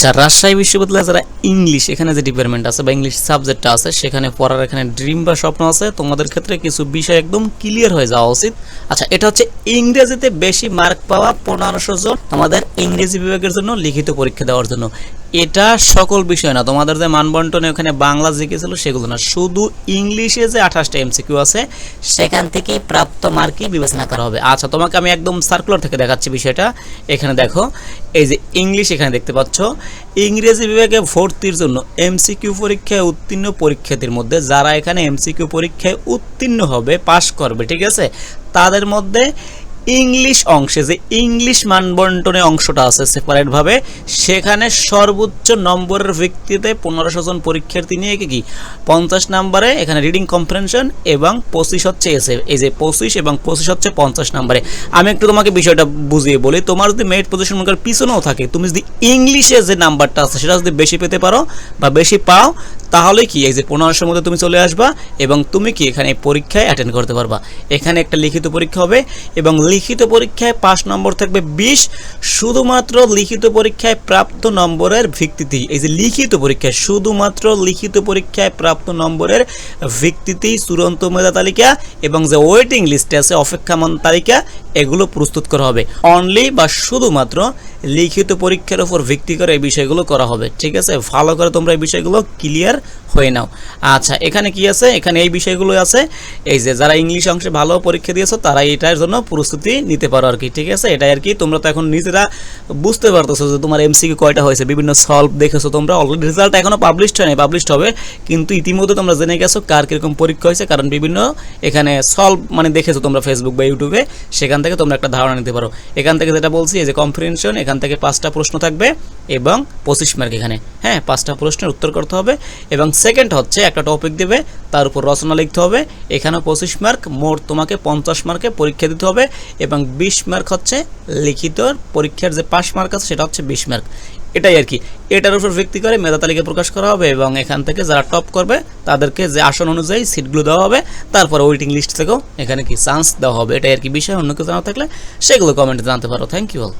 আচ্ছা রাজশাহী বিশ্ববিদ্যালয়ে যারা ইংলিশ এখানে যে ডিপার্টমেন্ট আছে বা ইংলিশ সাবজেক্টটা আছে, সেখানে পড়ার এখানে ড্রিম বা স্বপ্ন আছে, তোমাদের ক্ষেত্রে কিছু বিষয় একদম ক্লিয়ার হয়ে যাওয়া উচিত। আচ্ছা এটা হচ্ছে ইংরেজিতে বেশি মার্ক পাওয়া পনেরোশো জন আমাদের ইংরেজি বিভাগের জন্য লিখিত পরীক্ষা দেওয়ার জন্য। এটা সকল বিষয় না, তোমাদের যে মানবন্টনে ওখানে বাংলা জিকেছিল সেগুলো না। শুধু ইংলিশে যে আঠাশটা এমসিকিউ আছে, সেখান থেকে প্রাপ্ত মার্কই বিবেচনা করা হবে। আচ্ছা তোমাকে আমি একদম সার্কুলার থেকে দেখাচ্ছি বিষয়টা। এখানে দেখো এই যে ইংলিশ এখানে দেখতে পাচ্ছ, ইংরেজি বিভাগে ভর্তির জন্য এমসিকিউ পরীক্ষায় উত্তীর্ণ পরীক্ষার্থীর মধ্যে যারা এখানে এমসিকিউ পরীক্ষায় উত্তীর্ণ হবে, পাশ করবে, ঠিক আছে? তাদের মধ্যে ইংলিশ অংশে, যে ইংলিশ মানবন্টনে অংশটা আছে সেপারেটভাবে সেখানে সর্বোচ্চ নম্বরের ভিত্তিতে পনেরোশো জন পরীক্ষার্থী নিয়ে কি পঞ্চাশ নম্বরে এখানে রিডিং কম্প্রেনশন এবং পঁচিশ হচ্ছে এসে এই যে পঁচিশ এবং পঁচিশ হচ্ছে পঞ্চাশ নম্বরে। আমি একটু তোমাকে বিষয়টা বুঝিয়ে বলি, তোমার যদি মেরিট পজিশন মনে পিছনেও থাকে, তুমি যদি ইংলিশে যে নাম্বারটা আছে, সেটা যদি বেশি পেতে পারো বা বেশি পাও, তাহলে কি? এই যে পনেরোশোর মধ্যে তুমি চলে আসবা এবং তুমি কি এখানে পরীক্ষায় অ্যাটেন্ড করতে পারবা। এখানে একটা লিখিত পরীক্ষা হবে এবং লিখিত পরীক্ষায় পাঁচ নম্বর থাকবে বিশ, শুধুমাত্র লিখিত পরীক্ষায় প্রাপ্ত নম্বরের ভিত্তিতেই এই যে লিখিত পরীক্ষায়, শুধুমাত্র লিখিত পরীক্ষায় প্রাপ্ত নম্বরের ভিত্তিতেই চূড়ান্ত মেধা তালিকা এবং যে ওয়েটিং লিস্টে আছে, অপেক্ষামান তালিকা, এগুলো প্রস্তুত করা হবে। অনলি বা শুধুমাত্র লিখিত পরীক্ষার উপর ভিত্তি করে এই বিষয়গুলো করা হবে। ঠিক আছে? ভালো করে তোমরা এই বিষয়গুলো ক্লিয়ার হয়ে নাও। আচ্ছা এখানে কি আছে? এখানে এই বিষয়গুলো আছে। এই যে যারা ইংলিশ অংশে ভালো পরীক্ষা দিয়েছ, তারা এটার জন্য নিতে পারো আর কি, ঠিক আছে? এটাই আর কি। তোমরা তো এখন নিজেরা বুঝতে পারতেছো যে তোমার এমসিকিউ কয়টা হয়েছে, বিভিন্ন সলভ দেখেছ তোমরা। অলরেডি রেজাল্ট এখনও পাবলিশড হয়নি পাবলিশড হবে। কিন্তু ইতিমধ্যে তোমরা জেনে গেছো কার কীরকম পরীক্ষা হয়েছে, কারণ বিভিন্ন এখানে সলভ মানে দেখেছ তোমরা ফেসবুক বা ইউটিউবে সেখান থেকে তোমরা একটা ধারণা নিতে পারো। এখান থেকে যেটা বলছি, এই যে কম্প্রিহেনশন এখান থেকে পাঁচটা প্রশ্ন থাকবে এবং পঁচিশ মার্ক এখানে। হ্যাঁ পাঁচটা প্রশ্নের উত্তর করতে হবে এবং সেকেন্ড হচ্ছে একটা টপিক দেবে, তার উপর রচনা লিখতে হবে। এখানে পঁচিশ মার্ক মোট তোমাকে পঞ্চাশ মার্কে পরীক্ষা দিতে হবে এবং বিশ মার্ক হচ্ছে লিখিত পরীক্ষার যে পাস মার্ক আছে সেটা হচ্ছে বিশ মার্ক এটাই আর কি। এটার উপর ভিত্তি করে মেধা তালিকা প্রকাশ করা হবে এবং এখান থেকে যারা টপ করবে, তাদেরকে যে আসন অনুযায়ী সিটগুলো দেওয়া হবে, তারপর ওয়েটিং লিস্ট থেকেও এখানে কি চান্স দেওয়া হবে। এটাই আর কি বিষয়, অন্য কেউ জানা থাকলে সেগুলো কমেন্টে জানতে পারো। Thank you all